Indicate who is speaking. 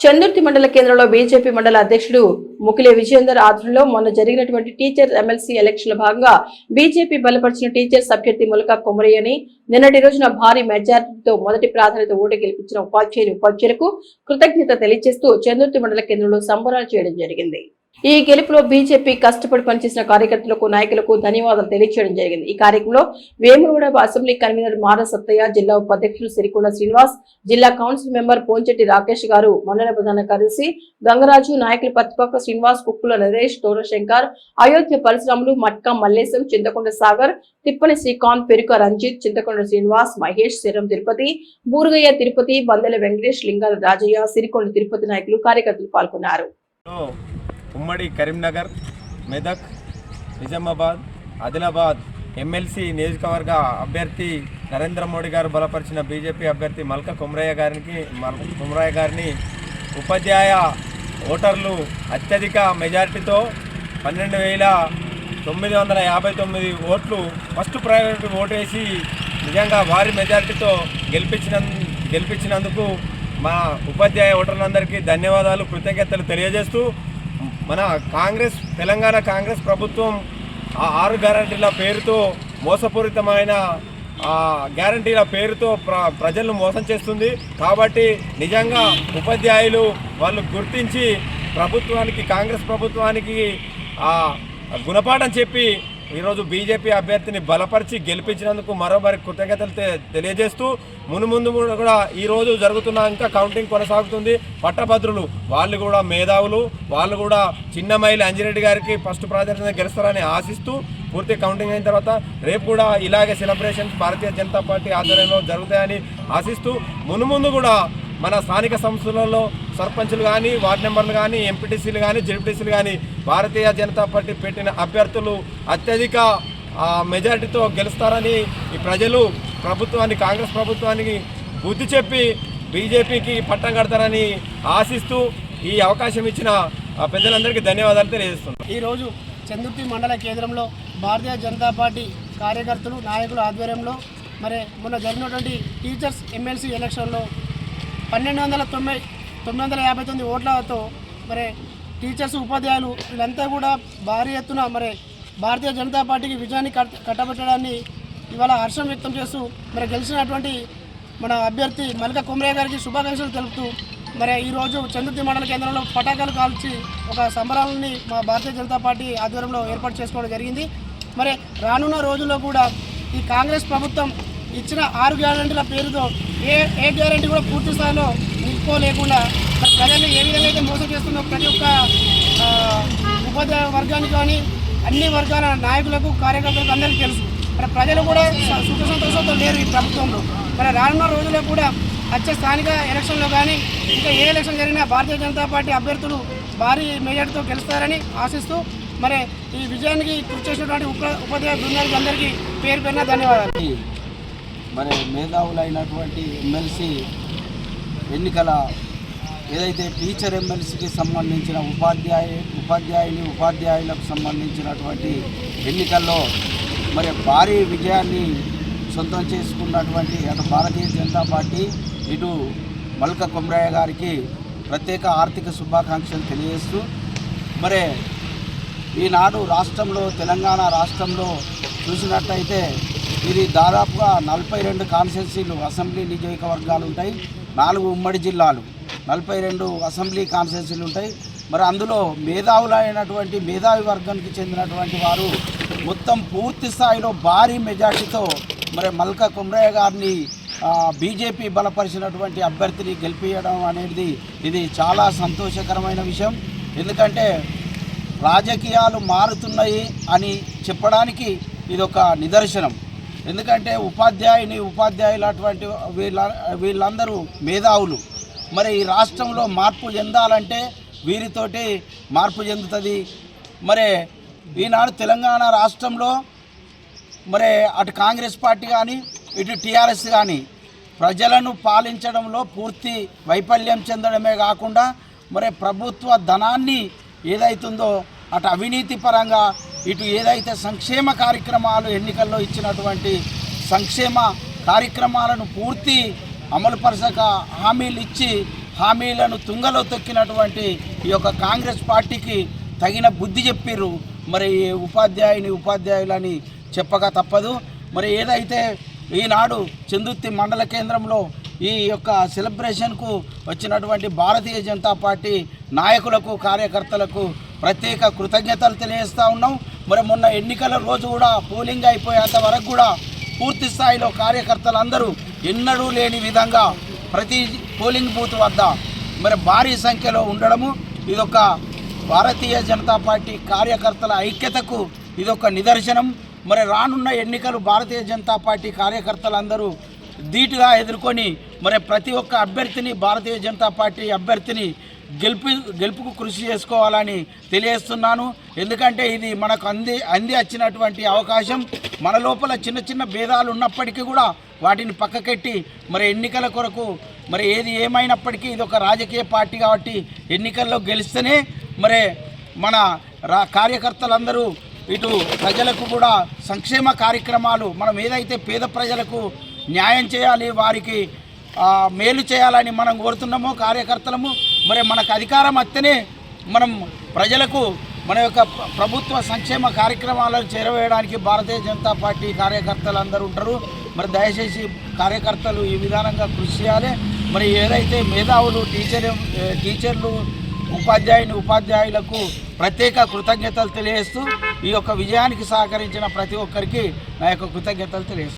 Speaker 1: చందుర్తి మండల కేంద్రంలో బీజేపీ మండల అధ్యక్షుడు ముకిలే విజయేందర్ ఆధ్వర్యంలో మొన్న జరిగినటువంటి టీచర్ ఎమ్మెల్సీ ఎలక్షన్ భాగంగా బీజేపీ బలపరిచిన టీచర్స్ అభ్యర్థి ములక కుమరయ్యని నిన్నటి రోజున భారీ మెజార్టీతో మొదటి ప్రాధాన్యత ఓటు గెలిపించిన ఉపాధ్యాయుని ఉపాధ్యాయులకు కృతజ్ఞత తెలియజేస్తూ చందుర్తి మండల కేంద్రంలో సంబరాలు చేయడం జరిగింది. ఈ గెలుపులో బీజేపీ కష్టపడి పనిచేసిన కార్యకర్తలకు నాయకులకు ధన్యవాదాలు తెలియజేయడం జరిగింది. ఈ కార్యక్రమంలో వేములవాడ అసెంబ్లీ కన్వీనర్ మార సత్తయ్య జిల్లా ఉపాధ్యక్షులు సిరికొండ శ్రీనివాస్ జిల్లా కౌన్సిల్ మెంబర్ పోంచెట్టి రాకేష్ గారు మండల ప్రధాన కార్యదర్శి గంగరాజు నాయకులు ప్రతిపక్ష శ్రీనివాస్ కుక్కుల నరేష్ తోరశంకర్ అయోధ్య పరిశ్రమలు మట్కా మల్లేశం చింతకొండ సాగర్ తిప్పని శ్రీకాంత్ పెరుక రంజిత్ చింతకొండ శ్రీనివాస్ మహేష్ శరం తిరుపతి బూరుగయ్య తిరుపతి బందెల వెంకటేష్ లింగాల రాజయ్య సిరికొండ తిరుపతి నాయకులు కార్యకర్తలు పాల్గొన్నారు.
Speaker 2: ఉమ్మడి కరీంనగర్ మెదక్ నిజామాబాద్ ఆదిలాబాద్ ఎమ్మెల్సీ నియోజకవర్గ అభ్యర్థి నరేంద్ర మోడీ గారు బలపరిచిన బీజేపీ అభ్యర్థి మల్క కుమ్రయ్య గారికి కుమ్రయ్య గారిని ఉపాధ్యాయ ఓటర్లు అత్యధిక మెజారిటీతో పన్నెండు వేల తొమ్మిది వందల యాభై తొమ్మిది ఓట్లు ఫస్ట్ ప్రయారిటీ ఓటు వేసి నిజంగా భారీ మెజారిటీతో గెలిపించిన గెలిపించినందుకు మా ఉపాధ్యాయ ఓటర్లందరికీ ధన్యవాదాలు కృతజ్ఞతలు తెలియజేస్తూ మన కాంగ్రెస్ తెలంగాణ కాంగ్రెస్ ప్రభుత్వం ఆ ఆరు గ్యారంటీల పేరుతో మోసపూరితమైన గ్యారంటీల పేరుతో ప్ర ప్రజలను మోసం చేస్తుంది. కాబట్టి నిజంగా ఉపాధ్యాయులు వాళ్ళు గుర్తించి ప్రభుత్వానికి కాంగ్రెస్ ప్రభుత్వానికి గుణపాఠం చెప్పి ఈరోజు బీజేపీ అభ్యర్థిని బలపరిచి గెలిపించినందుకు మరోమారి కృతజ్ఞతలు తె- తెలియజేస్తూ మునుముందు కూడా ఈరోజు జరుగుతున్న ఇంకా కౌంటింగ్ కొనసాగుతుంది. పట్టభద్రులు వాళ్ళు కూడా మేధావులు వాళ్ళు కూడా చిన్న మహిళ అంజిరెడ్డి గారికి ఫస్ట్ ప్రాధాన్యత గెలుస్తారని ఆశిస్తూ పూర్తి కౌంటింగ్ అయిన తర్వాత రేపు కూడా ఇలాగే సెలబ్రేషన్స్ భారతీయ జనతా పార్టీ ఆధ్వర్యంలో జరుగుతాయని ఆశిస్తూ మునుముందు కూడా మన స్థానిక సంస్థలలో సర్పంచులు కానీ వార్డు మెంబర్లు కానీ ఎంపీటీసీలు కానీ జెడ్పీటీసీలు కానీ భారతీయ జనతా పార్టీ పెట్టిన అభ్యర్థులు అత్యధిక మెజారిటీతో గెలుస్తారని ఈ ప్రజలు ప్రభుత్వాన్ని కాంగ్రెస్ ప్రభుత్వానికి బుద్ధి చెప్పి బీజేపీకి పట్టం కడతారని ఆశిస్తూ ఈ అవకాశం ఇచ్చిన ఆ, పెద్దలందరికీ ధన్యవాదాలు తెలియజేస్తున్నాను
Speaker 3: ఈరోజు చందుర్తి మండల కేంద్రంలో భారతీయ జనతా పార్టీ కార్యకర్తలు నాయకుల ఆధ్వర్యంలో మరి మొన్న జరిగినటువంటి టీచర్స్ ఎమ్మెల్సీ ఎలక్షన్లో పన్నెండు వందల తొంభై తొమ్మిది వందల యాభై తొమ్మిది ఓట్లతో మరి టీచర్స్ ఉపాధ్యాయులు వీళ్ళంతా కూడా భారీ ఎత్తున మరి భారతీయ జనతా పార్టీకి విజయాన్ని కట్టబెట్టడాన్ని ఇవాళ హర్షం వ్యక్తం చేస్తూ మరి గెలిచినటువంటి మన అభ్యర్థి మల్లిక కుమరయ్య గారికి శుభాకాంక్షలు తెలుపుతూ మరి ఈరోజు చంద్రుతి మండల కేంద్రంలో పటాకాలు కాల్చి ఒక సంబరాలని మా భారతీయ జనతా పార్టీ ఆధ్వర్యంలో ఏర్పాటు చేసుకోవడం జరిగింది. మరి రానున్న రోజుల్లో కూడా ఈ కాంగ్రెస్ ప్రభుత్వం ఇచ్చిన ఆరు గ్యారంటీల పేరుతో ఏ ఏ గ్యారంటీ కూడా పూర్తి స్థాయిలో తక్కువ లేకుండా ప్రజలు ఏ విధంగా అయితే మోసం చేస్తుందో ప్రతి ఒక్క ఉపాధ్యాయ వర్గానికి కానీ అన్ని వర్గాల నాయకులకు కార్యకర్తలకు అందరికీ తెలుసు. మరి ప్రజలు కూడా సుఖ సంతోషంతో లేరు ఈ ప్రభుత్వంలో. మరి రానున్న రోజుల్లో కూడా వచ్చే స్థానిక ఎలక్షన్లో కానీ ఇంకా ఏ ఎలక్షన్ జరిగినా భారతీయ జనతా పార్టీ అభ్యర్థులు భారీ మెజార్టీతో గెలుస్తారని ఆశిస్తూ మరి ఈ విజయానికి కృషి చేసినటువంటి ఉప ఉపాధ్యాయ బృందానికి అందరికీ పేరు పేరున ధన్యవాదాలు.
Speaker 4: మరి మేధావులైనటువంటి ఎమ్మెల్సీ ఎన్నికల ఏదైతే టీచర్ ఎమ్మెల్సీకి సంబంధించిన ఉపాధ్యాయ ఉపాధ్యాయుని ఉపాధ్యాయులకు సంబంధించినటువంటి ఎన్నికల్లో మరి భారీ విజయాన్ని సొంతం చేసుకున్నటువంటి అటు భారతీయ జనతా పార్టీ ఇటు మల్క కొమరయ్య గారికి ప్రత్యేక ఆర్థిక శుభాకాంక్షలు తెలియజేస్తూ మరి ఈనాడు రాష్ట్రంలో తెలంగాణ రాష్ట్రంలో చూసినట్టయితే ఇది దాదాపుగా నలభై రెండు కాన్స్టిట్యున్సీలు అసెంబ్లీ నియోజకవర్గాలు ఉంటాయి. నాలుగు ఉమ్మడి జిల్లాలు నలభై రెండు అసెంబ్లీ కాన్స్టిట్యున్సీలు ఉంటాయి. మరి అందులో మేధావులైనటువంటి మేధావి వర్గానికి చెందినటువంటి వారు మొత్తం పూర్తి స్థాయిలో భారీ మెజార్టీతో మరి మల్క కుమ్రయ్య గారిని బీజేపీ బలపరిచినటువంటి అభ్యర్థిని గెలిపించడం అనేది ఇది చాలా సంతోషకరమైన విషయం. ఎందుకంటే రాజకీయాలు మారుతున్నాయి అని చెప్పడానికి ఇది ఒక నిదర్శనం. ఎందుకంటే ఉపాధ్యాయుని ఉపాధ్యాయులు అటువంటి వీళ్ళ వీళ్ళందరూ మేధావులు. మరి ఈ రాష్ట్రంలో మార్పు చెందాలంటే వీరితోటి మార్పు చెందుతుంది. మరి ఈనాడు తెలంగాణ రాష్ట్రంలో మరి అటు కాంగ్రెస్ పార్టీ కానీ ఇటు టీఆర్ఎస్ కానీ ప్రజలను పాలించడంలో పూర్తి వైఫల్యం చెందడమే కాకుండా మరి ప్రభుత్వ ధనాన్ని ఏదైతుందో అటు అవినీతి పరంగా ఇటు ఏదైతే సంక్షేమ కార్యక్రమాలు ఎన్నికల్లో ఇచ్చినటువంటి సంక్షేమ కార్యక్రమాలను పూర్తి అమలుపరచక హామీలు ఇచ్చి హామీలను తుంగలో తొక్కినటువంటి ఈ యొక్క కాంగ్రెస్ పార్టీకి తగిన బుద్ధి చెప్పిర్రు. మరి ఈ ఉపాధ్యాయుని ఉపాధ్యాయులని చెప్పక తప్పదు. మరి ఏదైతే ఈనాడు చందుర్తి మండల కేంద్రంలో ఈ యొక్క సెలబ్రేషన్కు వచ్చినటువంటి భారతీయ జనతా పార్టీ నాయకులకు కార్యకర్తలకు ప్రత్యేక కృతజ్ఞతలు తెలియజేస్తూ ఉన్నాం. మరి మొన్న ఎన్నికల రోజు కూడా పోలింగ్ అయిపోయేంత వరకు కూడా పూర్తి స్థాయిలో కార్యకర్తలందరూ ఎన్నడూ లేని విధంగా ప్రతి పోలింగ్ బూత్ వద్ద మరి భారీ సంఖ్యలో ఉండడము ఇదొక భారతీయ జనతా పార్టీ కార్యకర్తల ఐక్యతకు ఇదొక నిదర్శనం. మరి రానున్న ఎన్నికలు భారతీయ జనతా పార్టీ కార్యకర్తలందరూ ధీటుగా ఎదుర్కొని మరి ప్రతి ఒక్క అభ్యర్థిని భారతీయ జనతా పార్టీ అభ్యర్థిని గెలుపు గెలుపుకు కృషి చేసుకోవాలని తెలియజేస్తున్నాను. ఎందుకంటే ఇది మనకు అంది అంది వచ్చినటువంటి అవకాశం. మన లోపల చిన్న చిన్న భేదాలు ఉన్నప్పటికీ కూడా వాటిని పక్కకెట్టి మరి ఎన్నికల కొరకు మరి ఏది ఏమైనప్పటికీ ఇది ఒక రాజకీయ పార్టీ కాబట్టి ఎన్నికల్లో గెలిస్తేనే మరి మన రా కార్యకర్తలందరూ ఇటు ప్రజలకు కూడా సంక్షేమ కార్యక్రమాలు మనం ఏదైతే పేద ప్రజలకు న్యాయం చేయాలి వారికి మేలు చేయాలని మనం కోరుతున్నామో కార్యకర్తలము మరి మనకు అధికారం వస్తేనే మనం ప్రజలకు మన యొక్క ప్రభుత్వ సంక్షేమ కార్యక్రమాలను చేరవేయడానికి భారతీయ జనతా పార్టీ కార్యకర్తలు అందరూ ఉంటారు. మరి దయచేసి కార్యకర్తలు ఈ విధానంగా కృషి చేయాలి. మరి ఏదైతే మేధావులు టీచర్ టీచర్లు ఉపాధ్యాయుని ఉపాధ్యాయులకు ప్రత్యేక కృతజ్ఞతలు తెలియజేస్తూ ఈ యొక్క విజయానికి సహకరించిన ప్రతి ఒక్కరికి నా యొక్క కృతజ్ఞతలు తెలియజేస్తాను